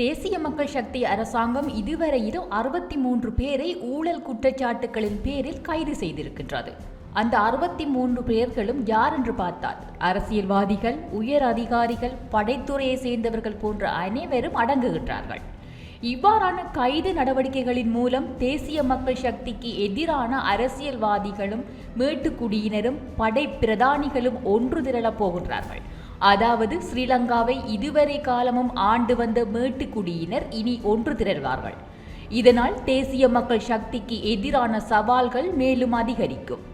தேசிய மக்கள் சக்தி அரசாங்கம் இதுவரையிலும் அறுபத்தி மூன்று பேரை ஊழல் குற்றச்சாட்டுகளின் பேரில் கைது செய்திருக்கின்றது. அந்த அறுபத்தி மூன்று பேர்களும் யார் என்று பார்த்தால் அரசியல்வாதிகள் உயர் அதிகாரிகள் படைத்துறையை சேர்ந்தவர்கள் போன்ற அனைவரும் அடங்குகின்றார்கள். இவ்வாறான கைது நடவடிக்கைகளின் மூலம் தேசிய மக்கள் சக்திக்கு எதிரான அரசியல்வாதிகளும் மேட்டுக்குடியினரும் படை பிரதானிகளும் ஒன்று திரளப் போகின்றார்கள். அதாவது ஸ்ரீலங்காவை இதுவரை காலமும் ஆண்டு வந்த மேட்டுக்குடியினர் இனி ஒன்று திரள்வார்கள். இதனால் தேசிய மக்கள் சக்திக்கு எதிரான சவால்கள் மேலும் அதிகரிக்கும்.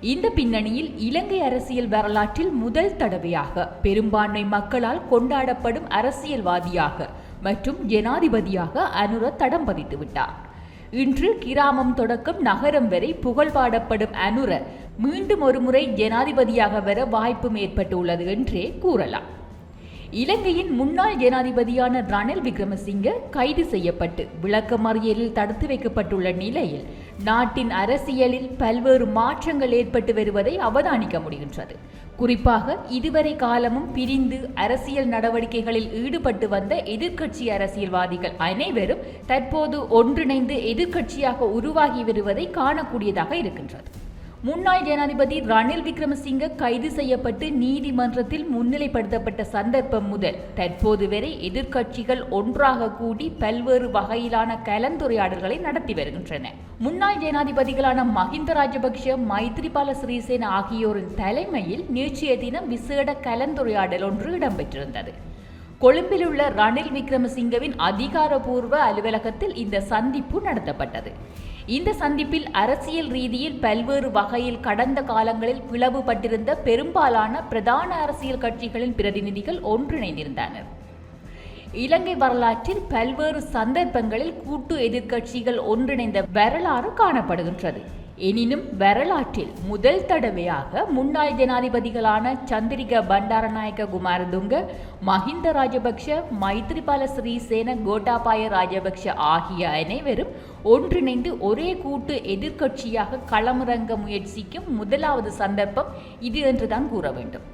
இந்த பின்னணியில் இலங்கை அரசியல் வரலாற்றில் முதல் தடவையாக பெரும்பான்மை மக்களால் கொண்டாடப்படும் அரசியல்வாதியாக மற்றும் ஜனாதிபதியாக அனுர தடம் பதித்து விட்டார் இன்று கிராமம் தொடக்கம் நகரம் வரை புகழ்பாடப்படும் அனுர மீண்டும் ஒருமுறை ஜனாதிபதியாக வர வாய்ப்பும் ஏற்பட்டுள்ளது என்றே கூறலாம். இலங்கையின் முன்னாள் ஜனாதிபதியான ரணில் விக்ரமசிங்க கைது செய்யப்பட்டு விளக்கமறியலில் தடுத்து வைக்கப்பட்டுள்ள நிலையில் நாட்டின் அரசியலில் பல்வேறு மாற்றங்கள் ஏற்பட்டு வருவதை அவதானிக்க முடிகின்றது. குறிப்பாக இதுவரை காலமும் பிரிந்து அரசியல் நடவடிக்கைகளில் ஈடுபட்டு வந்த எதிர்க்கட்சி அரசியல்வாதிகள் அனைவரும் தற்போது ஒன்றிணைந்து எதிர்க்கட்சியாக உருவாகி வருவதை காணக்கூடியதாக இருக்கின்றது. முன்னாள் ஜனாதிபதி ரணில் விக்ரமசிங்க கைது செய்யப்பட்டு நீதிமன்றத்தில் முன்னிலைப்படுத்தப்பட்ட சந்தர்ப்பம் முதல் தற்போது வரை எதிர்க்கட்சிகள் ஒன்றாக கூடி பல்வேறு வகையிலான கலந்துரையாடல்களை நடத்தி வருகின்றன. முன்னாள் ஜனாதிபதிகளான மஹிந்த ராஜபக்ஷ மைத்ரிபால சிறிசேன ஆகியோரின் தலைமையில் நேற்றைய தினம் விசேட கலந்துரையாடல் ஒன்று இடம்பெற்றிருந்தது. கொழும்பில் உள்ள ரணில் விக்ரமசிங்கவின் அதிகாரபூர்வ அலுவலகத்தில் இந்த சந்திப்பு நடத்தப்பட்டது. இந்த சந்திப்பில் அரசியல் ரீதியில் பல்வேறு வகையில் கடந்த காலங்களில் பிளவுபட்டிருந்த பெரும்பாலான பிரதான அரசியல் கட்சிகளின் பிரதிநிதிகள் ஒன்றிணைந்திருந்தனர். இலங்கை வரலாற்றில் பல்வேறு சந்தர்ப்பங்களில் கூட்டு எதிர்க்கட்சிகள் ஒன்றிணைந்த வரலாறு காணப்படுகின்றது. எனினும் வரலாற்றில் முதல் தடவையாக முன்னாள் ஜனாதிபதிகளான சந்திரிக பண்டாரநாயக்க குமாரதுங்க மஹிந்த ராஜபக்ஷ மைத்ரிபால ஸ்ரீசேன கோட்டாபாய ராஜபக்ஷ ஆகிய அனைவரும் ஒன்றிணைந்து ஒரே கூட்டு எதிர்க்கட்சியாக களமிறங்க முயற்சிக்கும் முதலாவது சந்தர்ப்பம் இது என்றுதான் கூற வேண்டும்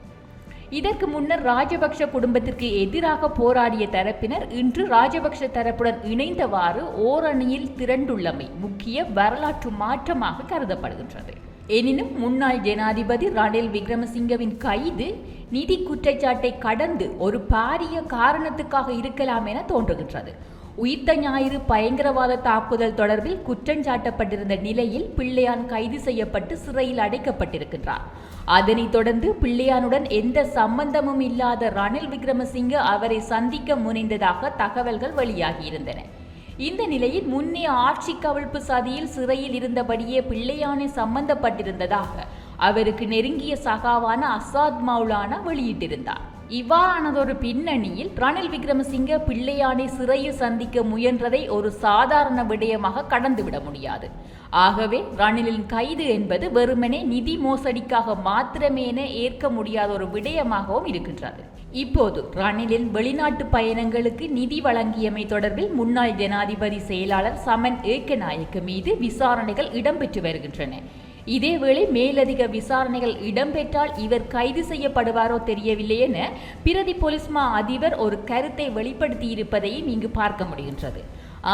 இதற்கு முன்னர் ராஜபக்ஷ குடும்பத்திற்கு எதிராக போராடிய தரப்பினர் இன்று ராஜபக்ஷ தரப்புடன் இணைந்தவாறு ஓரணியில் திரண்டுள்ளமை முக்கிய வரலாற்று மாற்றமாக கருதப்படுகின்றது. எனினும் முன்னாள் ஜனாதிபதி ரணில் விக்ரமசிங்கவின் கைது நிதி குற்றச்சாட்டை கடந்து ஒரு பாரிய காரணத்துக்காக இருக்கலாம் என தோன்றுகின்றது. உயிர்த்த ஞாயிறு பயங்கரவாத தாக்குதல் தொடர்பில் குற்றஞ்சாட்டப்பட்டிருந்த நிலையில் பிள்ளையான் கைது செய்யப்பட்டு சிறையில் அடைக்கப்பட்டிருக்கின்றார். அதனைத் தொடர்ந்து பிள்ளையானுடன் எந்த சம்பந்தமும் இல்லாத ரணில் விக்ரமசிங்க அவரை சந்திக்க முனைந்ததாக தகவல்கள் வெளியாகியிருந்தன. இந்த நிலையில் முன்னே ஆட்சி கவிழ்ப்பு சதியில் சிறையில் இருந்தபடியே பிள்ளையானை சம்பந்தப்பட்டிருந்ததாக அவருக்கு நெருங்கிய சகாவான அசாத் மௌலானா வெளியிட்டிருந்தார். இவ்வாறானதொரு பின்னணியில் ரணில் விக்ரமசிங்க பிள்ளையானை சிறையில் சந்திக்க முயன்றதை ஒரு சாதாரண விடயமாக கடந்துவிட முடியாது. ஆகவே ரணிலின் கைது என்பது வெறுமனே நிதி மோசடிக்காக மாத்திரமேன ஏற்க முடியாத ஒரு விடயமாகவும் இருக்கின்றது. இப்போது ரணிலின் வெளிநாட்டு பயணங்களுக்கு நிதி வழங்கியமை தொடர்பில் முன்னாள் ஜனாதிபதி செயலாளர் சமன் ஏக்கநாயக்கு மீது விசாரணைகள் இடம்பெற்று வருகின்றன. இதேவேளை மேலதிக விசாரணைகள் இடம்பெற்றால் இவர் கைது செய்யப்படுவாரோ தெரியவில்லை என பிரதி போலீஸ்மா அதிபர் ஒரு கருத்தை வெளிப்படுத்தியிருப்பதையும் இங்கு பார்க்க முடிகின்றது.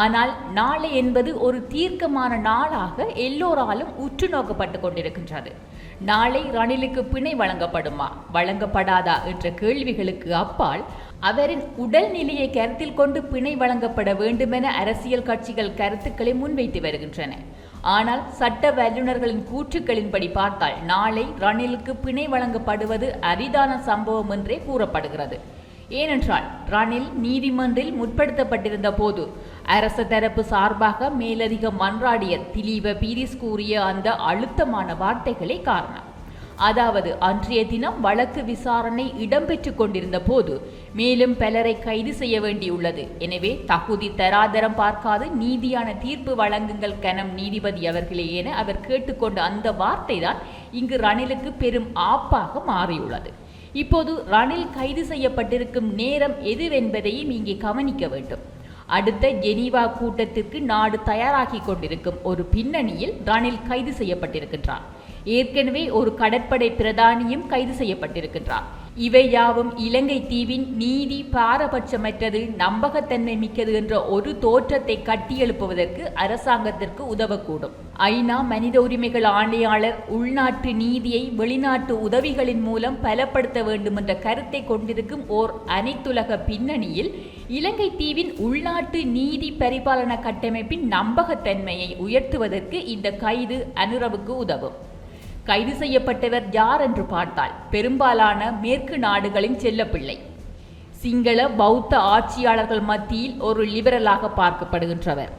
ஆனால் நாளை என்பது ஒரு தீர்க்கமான நாளாக எல்லோராலும் உற்று நோக்கப்பட்டு கொண்டிருக்கின்றது. நாளை ரணிலுக்கு பிணை வழங்கப்படுமா? வழங்கப்படாதா என்ற கேள்விகளுக்கு அப்பால் அவரின் உடல் நிலையை கருத்தில் கொண்டு பிணை வழங்கப்பட வேண்டுமென அரசியல் கட்சிகள் கருத்துக்களை முன்வைத்து வருகின்றன. ஆனால் சட்ட வல்லுநர்களின் கூற்றுக்களின்படி பார்த்தால் நாளை ரணிலுக்கு பிணை வழங்கப்படுவது அரிதான சம்பவம் என்றே கூறப்படுகிறது. ஏனென்றால் ரணில் நீதிமன்றில் முற்படுத்தப்பட்டிருந்த போது அரச தரப்பு சார்பாக மேலதிக மன்றாடிய திலீப பீரிஸ் கூறிய அந்த அழுத்தமான வார்த்தைகளே காரணம். அதாவது அன்றைய தினம் வழக்கு விசாரணை இடம்பெற்று கொண்டிருந்த போது மேலும் பலரை கைது செய்ய வேண்டியுள்ளது. எனவே தகுதி தராதரம் பார்க்காது நீதியான தீர்ப்பு வழங்குங்கள் கனம் நீதிபதி அவர்களே என அவர் கேட்டுக்கொண்ட அந்த வார்த்தை தான் இங்கு ரணிலுக்கு பெரும் ஆப்பாக மாறியுள்ளது. இப்போது ரணில் கைது செய்யப்பட்டிருக்கும் நேரம் எதுவென்பதையும் இங்கே கவனிக்க வேண்டும். அடுத்த ஜெனீவா கூட்டத்திற்கு நாடு தயாராகி கொண்டிருக்கும் ஒரு பின்னணியில் ரணில் கைது செய்யப்பட்டிருக்கின்றார். ஏற்கனவே ஒரு கடற்படை பிரதானியும் கைது செய்யப்பட்டிருக்கின்றார். இவை யாவும் இலங்கை தீவின் நீதி பாரபட்சமற்றது நம்பகத்தன்மை மிக்கது என்ற ஒரு தோற்றத்தை கட்டியெழுப்புவதற்கு அரசாங்கத்திற்கு உதவக்கூடும். ஐநா மனித உரிமைகள் ஆணையாளர் உள்நாட்டு நீதியை வெளிநாட்டு உதவிகளின் மூலம் பலப்படுத்த வேண்டும் என்ற கருத்தை கொண்டிருக்கும் ஓர் அனைத்துலக பின்னணியில் இலங்கை தீவின் உள்நாட்டு நீதி பரிபாலன கட்டமைப்பின் நம்பகத்தன்மையை உயர்த்துவதற்கு இந்த கைது அனுரவுக்கு உதவும். கைது செய்யப்பட்டவர் யார் என்று பார்த்தால் பெரும்பாலான மேற்கு நாடுகளின் செல்லப்பிள்ளை. சிங்கள பௌத்த ஆட்சியாளர்கள் மத்தியில் ஒரு லிபரலாக பார்க்கப்படுகின்றவர்.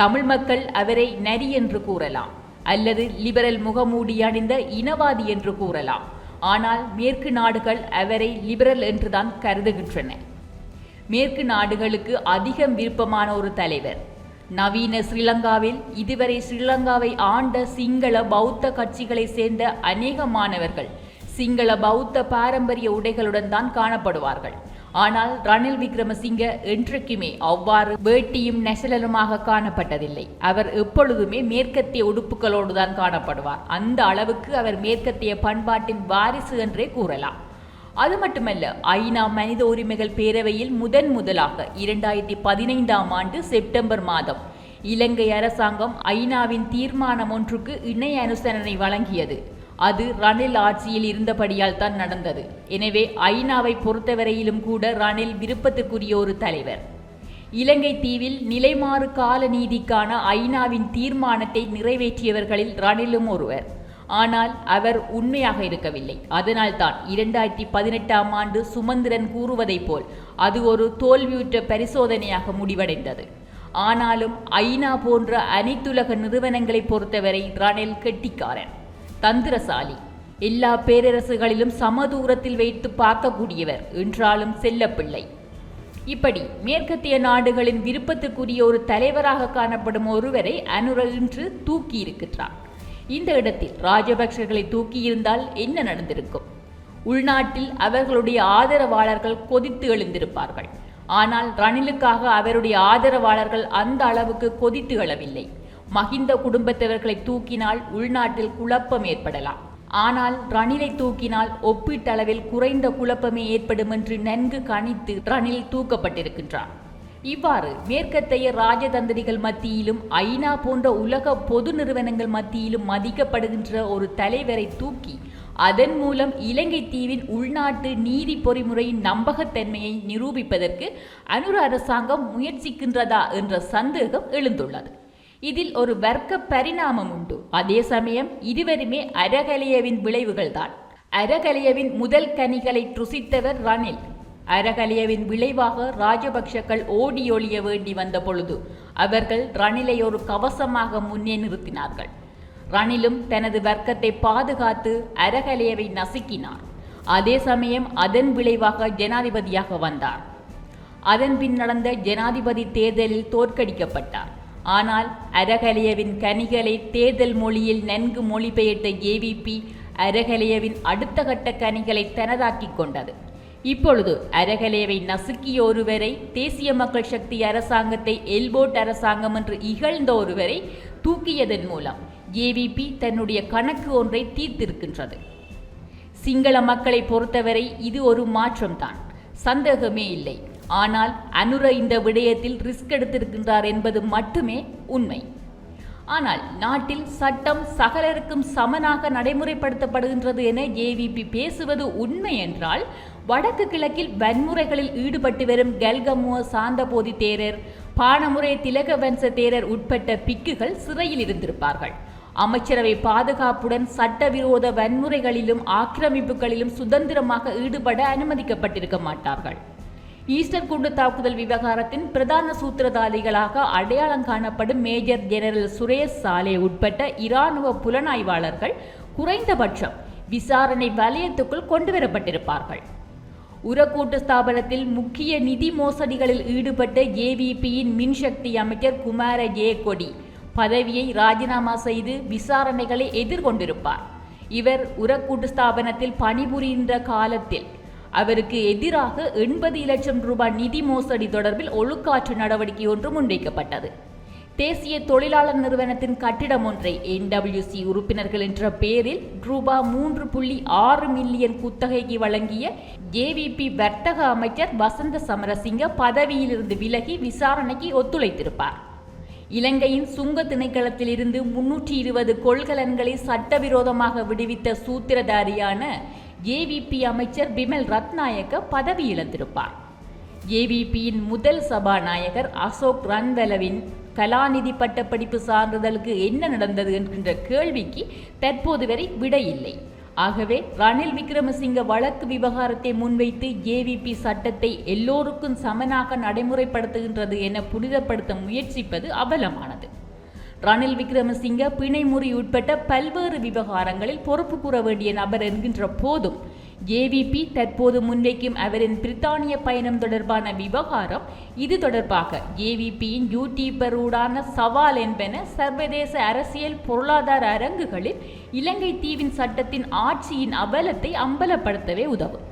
தமிழ் மக்கள் அவரை நரி என்று கூறலாம் அல்லது லிபரல் முகமூடி அணிந்த இனவாதி என்று கூறலாம். ஆனால் மேற்கு நாடுகள் அவரை லிபரல் என்றுதான் கருதுகின்றன. மேற்கு நாடுகளுக்கு அதிகம் விருப்பமான ஒரு தலைவர் நவீன ஸ்ரீலங்காவில் இதுவரை ஸ்ரீலங்காவை ஆண்ட சிங்கள பௌத்த கட்சிகளை சேர்ந்த அநேக மாணவர்கள் சிங்கள பௌத்த பாரம்பரிய உடைகளுடன் தான் காணப்படுவார்கள். ஆனால் ரணில் விக்ரமசிங்க என்றைக்குமே அவ்வாறு வேட்டியும் நெசலலுமாக காணப்பட்டதில்லை. அவர் எப்பொழுதுமே மேற்கத்திய உடுப்புகளோடு தான் காணப்படுவார். அந்த அளவுக்கு அவர் மேற்கத்திய பண்பாட்டின் வாரிசு என்றே கூறலாம். அது மட்டுமல்ல ஐநா மனித உரிமைகள் பேரவையில் முதன் முதலாக இரண்டாயிரத்தி பதினைந்தாம் ஆண்டு செப்டம்பர் மாதம் இலங்கை அரசாங்கம் ஐநாவின் தீர்மானம் ஒன்றுக்கு இணை அனுசரணை வழங்கியது. அது ரணில் ஆட்சியில் இருந்தபடியால் தான் நடந்தது. எனவே ஐநாவை பொறுத்தவரையிலும் கூட ரணில் விருப்பத்துக்குரிய ஒரு தலைவர். இலங்கை தீவில் நிலைமாறு கால நீதிக்கான ஐநாவின் தீர்மானத்தை நிறைவேற்றியவர்களில் ரணிலும் ஒருவர். ஆனால் அவர் உண்மையாக இருக்கவில்லை. அதனால்தான் இரண்டாயிரத்தி பதினெட்டாம் ஆண்டு சுமந்திரன் கூறுவதைப் போல் அது ஒரு தோல்வியுற்ற பரிசோதனையாக முடிவடைந்தது. ஆனாலும் ஐநா போன்ற அனைத்துலக நிறுவனங்களை பொறுத்தவரை ரணில் கெட்டிக்காரன் தந்திரசாலி எல்லா பேரரசுகளிலும் சமதூரத்தில் வைத்து பார்க்கக்கூடியவர் என்றாலும் செல்லப்பிள்ளை. இப்படி மேற்கத்திய நாடுகளின் விருப்பத்துக்குரிய ஒரு தலைவராக காணப்படும் ஒருவரை அனுர இன்று தூக்கியிருக்கிறார் இந்த இடத்தில் ராஜபக்சர்களை தூக்கியிருந்தால் என்ன நடந்திருக்கும்? உள்நாட்டில் அவர்களுடைய ஆதரவாளர்கள் கொதித்து எழுந்திருப்பார்கள். ஆனால் ரணிலுக்காக அவருடைய ஆதரவாளர்கள் அந்த அளவுக்கு கொதித்து எழவில்லை. மகிந்த குடும்பத்தவர்களை தூக்கினால் உள்நாட்டில் குழப்பம் ஏற்படலாம். ஆனால் ரணிலை தூக்கினால் ஒப்பீட்டளவில் குறைந்த குழப்பமே ஏற்படும் என்று நன்கு கணித்து ரணில் தூக்கப்பட்டிருக்கின்றார். இவ்வாறு மேற்கத்தைய ராஜதந்திரிகள் மத்தியிலும் ஐநா போன்ற உலக பொது நிறுவனங்கள் மத்தியிலும் மதிக்கப்படுகின்ற ஒரு தலைவரை தூக்கி அதன் மூலம் இலங்கை தீவின் உள்நாட்டு நீதி பொறிமுறையின் நம்பகத்தன்மையை நிரூபிப்பதற்கு அனுர அரசாங்கம் முயற்சிக்கின்றதா என்ற சந்தேகம் எழுந்துள்ளது. இதில் ஒரு வர்க்க பரிணாமம் உண்டு. அதே சமயம் இருவருமே அரகலியவின் விளைவுகள்தான். அரகலியவின் முதல் கனிகளை ருசித்தவர் ரணில். அரகலியவின் விளைவாக ராஜபக்ஷக்கள் ஓடியொழிய வேண்டி வந்த பொழுது அவர்கள் ரணிலை ஒரு கவசமாக முன்னே நிறுத்தினார்கள். ரணிலும் தனது வர்க்கத்தை பாதுகாத்து அரகலியவை நசுக்கினார். அதே சமயம் அதன் விளைவாக ஜனாதிபதியாக வந்தார். அதன் பின் நடந்த ஜனாதிபதி தேர்தலில் தோற்கடிக்கப்பட்டார். ஆனால் அரகலியவின் கனிகளை தேர்தல் மொழியில் நன்கு மொழிபெயர்த்த ஏவிபி அரகலியவின் அடுத்த கட்ட கனிகளை தனதாக்கிக் கொண்டது. இப்பொழுது அரகலேவை நசுக்கிய ஒருவரை தேசிய மக்கள் சக்தி அரசாங்கத்தை எல்போட் அரசாங்கம் என்று இகழ்ந்த ஒருவரை தூக்கியதன் மூலம் ஏவிபி தன்னுடைய கணக்கு ஒன்றை தீர்த்திருக்கின்றது. சிங்கள மக்களை பொறுத்தவரை இது ஒரு மாற்றம்தான். சந்தேகமே இல்லை. ஆனால் அனுர இந்த விடயத்தில் ரிஸ்க் எடுத்திருக்கின்றார் என்பது மட்டுமே உண்மை. ஆனால் நாட்டில் சட்டம் சகலருக்கும் சமனாக நடைமுறைப்படுத்தப்படுகின்றது என ஏவிபி பேசுவது உண்மை என்றால் வடக்கு கிழக்கில் வன்முறைகளில் ஈடுபட்டு வரும் கல்கமுவ சாந்தபோதி தேரர் பானமுறை திலகவன்ச தேரர் உட்பட்ட பிக்குகள் சிறையில் இருந்திருப்பார்கள். அமைச்சரவை பாதுகாப்புடன் சட்டவிரோத வன்முறைகளிலும் ஆக்கிரமிப்புகளிலும் சுதந்திரமாக ஈடுபட அனுமதிக்கப்பட்டிருக்க மாட்டார்கள். ஈஸ்டர் குண்டு தாக்குதல் விவகாரத்தின் பிரதான சூத்திரதாரிகளாக அடையாளம் காணப்படும் மேஜர் ஜெனரல் சுரேஷ் சாலே உட்பட்ட இராணுவ புலனாய்வாளர்கள் குறைந்தபட்சம் விசாரணை வலயத்துக்குள் கொண்டுவரப்பட்டிருப்பார்கள். உரக்கூட்டு ஸ்தாபனத்தில் முக்கிய நிதி மோசடிகளில் ஈடுபட்ட ஏவிபியின் மின்சக்தி அமைச்சர் குமார ஜெயக்கொடி பதவியை ராஜினாமா செய்து விசாரணைகளை எதிர்கொண்டிருப்பார். இவர் உரக்கூட்டு ஸ்தாபனத்தில் பணிபுரிகின்ற காலத்தில் அவருக்கு எதிராக எண்பது லட்சம் ரூபாய் நிதி மோசடி தொடர்பில் ஒழுக்காற்று நடவடிக்கை ஒன்று முன்வைக்கப்பட்டது. தேசிய தொழிலாளர் நிறுவனத்தின் கட்டிடம் ஒன்றை என்டபிள்யூசி உறுப்பினர்கள் என்ற பெயரில் ரூபா மூன்று புள்ளி ஆறு மில்லியன் குத்தகைக்கு வழங்கிய ஜேவிபி வர்த்தக அமைச்சர் வசந்த சமரசிங்க பதவியிலிருந்து விலகி விசாரணைக்கு ஒத்துழைத்திருப்பார். இலங்கையின் சுங்க திணைக்களத்திலிருந்து முன்னூற்றி இருபது கொள்கலன்களை சட்டவிரோதமாக விடுவித்த சூத்திரதாரியான ஏவிபி அமைச்சர் பிமல் ரத்நாயக்க பதவி இழந்திருப்பார். ஏவிபியின் முதல் சபாநாயகர் அசோக் ரன்வெலவின் கலாநிதி பட்டப்படிப்பு சான்றிதழுக்கு என்ன நடந்தது என்கின்ற கேள்விக்கு தற்போது வரை விடையில்லை ஆகவே ரணில் விக்ரமசிங்க வழக்கு விவகாரத்தை முன்வைத்து ஏவிபி சட்டத்தை எல்லோருக்கும் சமனாக நடைமுறைப்படுத்துகின்றது என புனிதப்படுத்த முயற்சிப்பது அவலமானது. ரணில் விக்ரமசிங்க பிணைமுறி உட்பட்ட பல்வேறு விவகாரங்களில் பொறுப்பு கூற வேண்டிய நபர் என்கின்ற போதும் ஏவிபி தற்போது முன்வைக்கும் அவரின் பிரித்தானிய பயணம் தொடர்பான விவகாரம் இது தொடர்பாக ஏவிபியின் யூடியூபரூடான சவால் என்பன சர்வதேச அரசியல் பொருளாதார அரங்குகளில் இலங்கை தீவின் சட்டத்தின் ஆட்சியின் அவலத்தை அம்பலப்படுத்தவே உதவும்.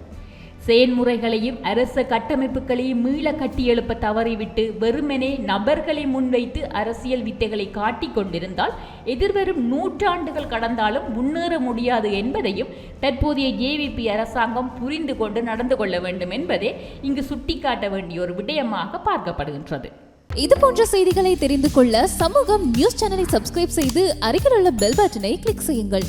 செயன்முறைகளையும் அரச கட்டமைப்புகளையும் மீள கட்டியெழுப்ப தவறிவிட்டு வெறுமனே நபர்களை முன்வைத்து அரசியல் வித்தைகளை காட்டிக் கொண்டிருந்தால் எதிர்வரும் நூற்றாண்டுகள் கடந்தாலும் முன்னேற முடியாது என்பதையும் தற்போதைய ஏவிபி அரசாங்கம் புரிந்து கொண்டு நடந்து கொள்ள வேண்டும் என்பதே இங்கு சுட்டிக்காட்ட வேண்டிய ஒரு விடயமாக பார்க்கப்படுகின்றது. இது போன்ற செய்திகளை தெரிந்து கொள்ள சமூகம் நியூஸ் சேனலை சப்ஸ்கிரைப் செய்து அருகில் உள்ள பெல் பட்டனை கிளிக் செய்யுங்கள்.